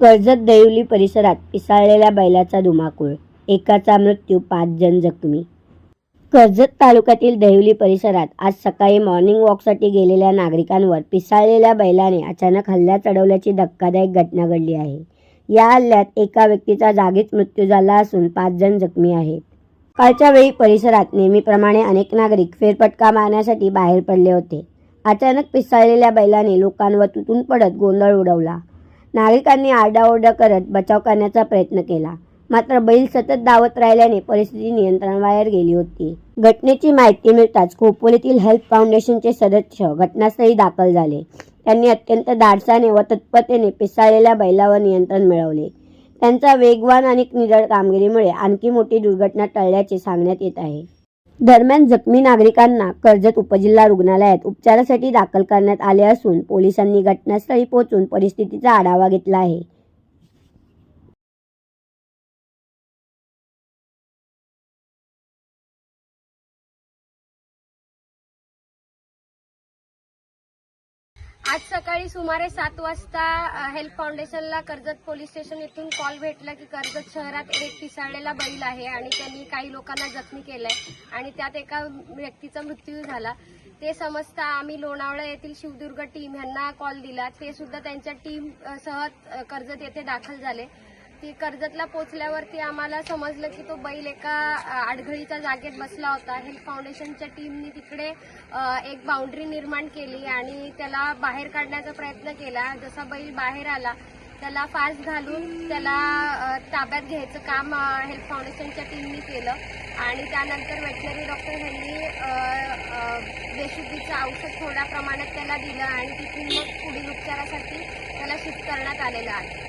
कर्जत देवली परिसरात पिसाळलेल्या बैलाचा धुमाकूळ. एकाचा मृत्यू पाच जण जखमी. कर्जत तालुक्यातील देवली परिसरात आज सकाळी मॉर्निंग वॉकसाठी गेलेल्या नागरिकांवर पिसाळलेल्या बैलाने अचानक हल्ला चढवल्याची धक्कादायक घटना घडली आहे. या हल्ल्यात एका व्यक्तीचा जागीच मृत्यू झाला असून पाच जण जखमी आहेत. कालच्या वेळी परिसरात नेहमीप्रमाणे अनेक नागरिक फेरफटका मारण्यासाठी बाहेर पडले होते. अचानक पिसाळलेल्या बैलाने लोकांवर तुटून पडत गोंधळ उडवला. नागरिकांनी आरडाओरडा करत बचाव करण्याचा प्रयत्न केला. मात्र बैल सतत धावत राहिल्याने परिस्थिती नियंत्रणाबाहेर गेली होती. घटनेची माहिती मिळताच खोपोलीतील हेल्प फाउंडेशनचे सदस्य घटनास्थळी दाखल झाले. त्यांनी अत्यंत धाडसाने व तत्परतेने पिसाळलेल्या बैलावर नियंत्रण मिळवले. त्यांचा वेगवान आणि निरड कामगिरीमुळे आणखी मोठी दुर्घटना टळल्याचे सांगण्यात येत आहे. दरम्यान जखमी नागरिकांना कर्जत उपजिल्हा रुग्णालयात उपचारासाठी दाखल करण्यात आले असून पोलिसांनी घटनास्थळी पोहोचून परिस्थितीचा आढावा घेतला आहे. आज सकाळी सुमारे सात वाजता हेल्प फाउंडेशनला कर्जत पोलीस स्टेशन येथून कॉल भेटला की कर्जत शहरात एक पिसाळलेला बैल आहे आणि त्यांनी काही लोकांना जखमी केलंय आणि त्यात एका व्यक्तीचा मृत्यू झाला. ते समजता आम्ही लोणावळा येथील शिवदुर्ग टीम यांना कॉल दिला. ते सुद्धा त्यांच्या टीम सह कर्जत येथे दाखल झाले. ती कर्जतला पोचल्यावरती आम्हाला समजलं की तो बैल एका आडघळीच्या जागेत बसला होता. हेल्प फाउंडेशनच्या टीमनी तिकडे एक बाउंड्री निर्माण केली आणि त्याला बाहेर काढण्याचा प्रयत्न केला. जसा बैल बाहेर आला त्याला फास्ट घालून त्याला ताब्यात घ्यायचं काम हेल्थ फाउंडेशनच्या टीमनी केलं. आणि त्यानंतर वेटनरी डॉक्टर यांनी बेशुद्धीचं औषध थोड्या प्रमाणात त्याला दिलं आणि तिथून मग पुढील उपचारासाठी त्याला शिफ्ट करण्यात आलेलं आहे.